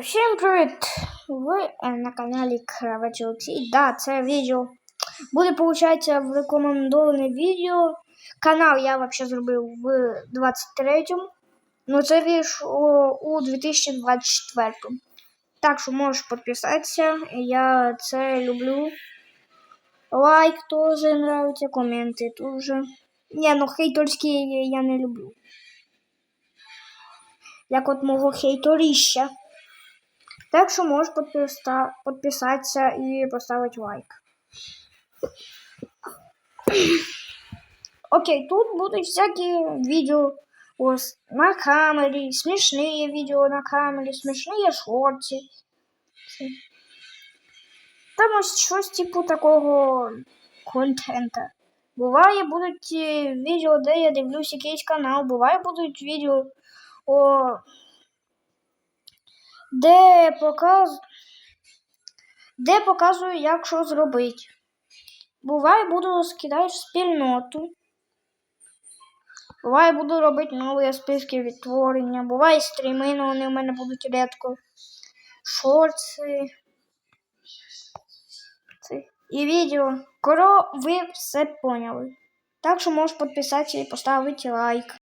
Всім привіт! Ви е, на каналі Кравець Олексій. Да, це відео буде, виходить, в рекомендоване відео. Канал я взагалі зробив в 23-му, але це вийшло у 2024-му. Так що можеш підписатися. Я це люблю. Лайк теж нравиться, коменти теж. Ні, ну хейтерські я не люблю. Як от мого хейторіща. Так що можеш підписа- підписатися і поставити лайк. Окей, тут будуть всякі відео ось на камері, смішні відео на камері, смішні шорти. Там ось щось типу такого контента. Буває будуть е, відео, де я дивлюсь якийсь канал, буває будуть відео о, де показ... де показую, як що зробити. Буває, буду скидати спільноту. Буває, буду робити нові списки відтворення. Буває стріми, але вони в мене будуть рідко. Шорти. І відео. Коро, ви все поняли. Так що можеш підписатися і поставити лайк.